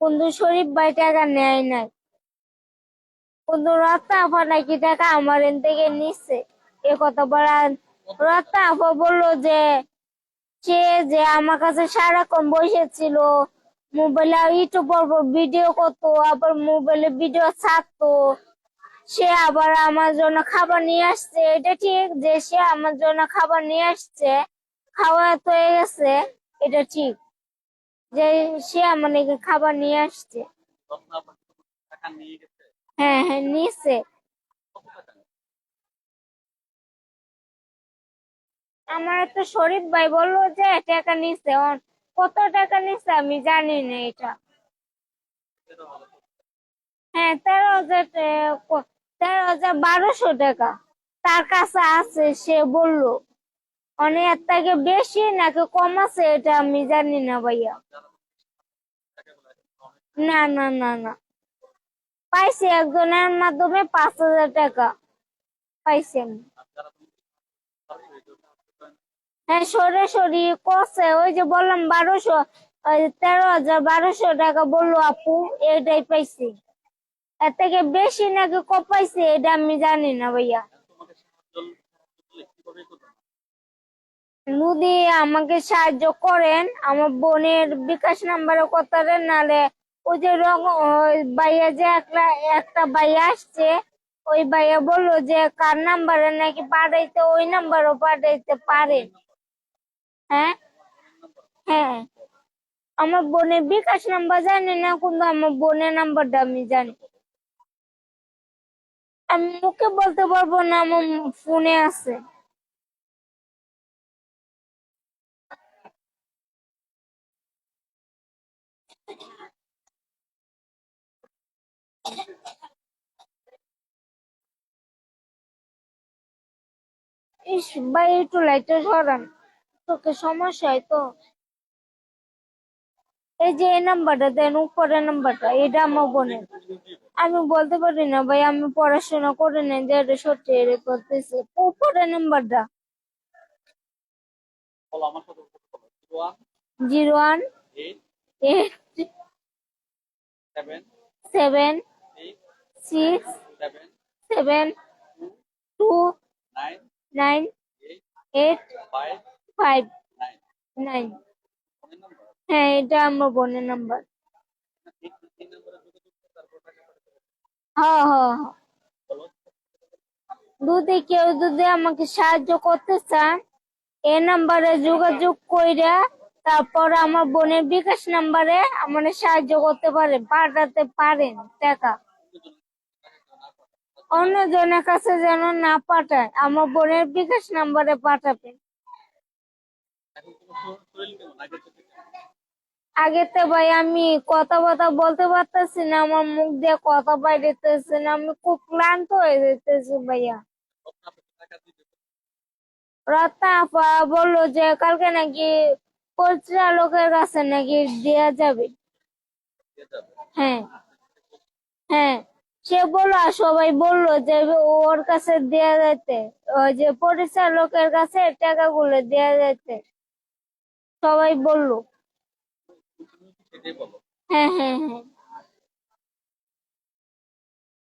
কিন্তু শরীফ ভাই টাকা নেয় নাই। কিন্তু রত্না আপা নাকি টাকা আমার এন থেকে নিচ্ছে এ কথা বলা রত্না আপা বলল যে, সে যে আমার কাছে সারাক্ষণ বসেছিল মোবাইলে ইউটিউব পর ভিডিও করতো, আবার মোবাইলে ভিডিও ছাড়তো, সে আবার আমার জন্য খাবার নিয়ে আসছে। এটা ঠিক যে সে আমার জন্য খাবার নিয়ে আসছে, খাওয়া তো হয়ে গেছে। এটা ঠিক। যে সে আমার নাকি খাবার নিয়ে আসছে। হ্যাঁ হ্যাঁ নিচ্ছে কত টাকা নিয়ে? আমার একটা শরীফ ভাই বলল যে টাকা নিছে কত টাকা নিচ্ছে আমি জানি না এটা। হ্যাঁ তেরো হাজার তেরো হাজার বারোশো টাকা। তার কাছে আছে সে বলল অনেক থেকে বেশি নাকি কম আছে এটা আমি জানি না ভাইয়া। না না না না। পাইছি একজনের মাধ্যমে পাঁচ হাজার টাকা। পাইছি আমি। হ্যাঁ সরাসরি করছে। ওই যে বললাম বারোশো তেরো হাজার বারোশো টাকা বলল আপু, এটাই পাইছি। এর থেকে বেশি নাকি কম পাইছি, এটা আমি জানি না ভাইয়া। যদি আমাকে সাহায্য করেন, আমার বোনের বিকাশ নাম্বারে করতেন নালে ওই যে রং ভাইয়া যে একটা একটা ভাইয়া আসছে, ওই ভাইয়া বলল যে কার নাম্বারে নাকি পাঠাইতে, ওই নাম্বারও পাঠাইতে পারে। হ্যাঁ? হ্যাঁ। আমার বোনের বিকাশ নাম্বার জানি না, কিন্তু আমার বোনের নাম্বারটা আমি জানি। আমি মুখে বলতে পারব না, আমার ফোনে আছে। ইস ভাই একটু লাইটটা সরান তোকে সমস্যা হয় তো। এই যে এই নাম্বারটা দেন উপরের নাম্বারটা এটা আমার বোনের। আমি বলতে পারি না ভাই আমি পড়াশোনা করে নেই যে এটা সত্যি এটা করতেছি। উপরের নাম্বারটা zero one eight seven six seven two nine eight five nine হ্যাঁ এটা আমার বোনের নাম্বার হ্যাঁ হ্যাঁ হ্যাঁ। যদি কেউ যদি আমাকে সাহায্য করতে চান এই নাম্বারে যোগাযোগ কইরা তারপর আমার বোনের বিকাশ নাম্বারে আমার সাহায্য করতে পারে, পাঠাতে পারেন টাকা। অন্য জনের কাছে যেন না পাঠায়, আমার বোনের বিকাশ নাম্বারে পাঠাবেন। আগে তো ভাই আমি কথা কথা বলতে পারতেছি না, আমার মুখ দিয়ে কথা বাইরেতেছে না, আমি খুব ক্লান্ত হয়ে যেতেছি ভাইয়া। রত্না আপা বলল যে, কালকে নাকি পরিচালকের কাছে নাকি দেয়া যাবে। হ্যাঁ হ্যাঁ। সে বলল আর সবাই বলল যে ওর কাছে দেয়া যাইতে ওই যে পরিচালকের কাছে টাকা গুলো দেয়া যাইতে। সবাই বলল। হ্যাঁ হ্যাঁ হ্যাঁ।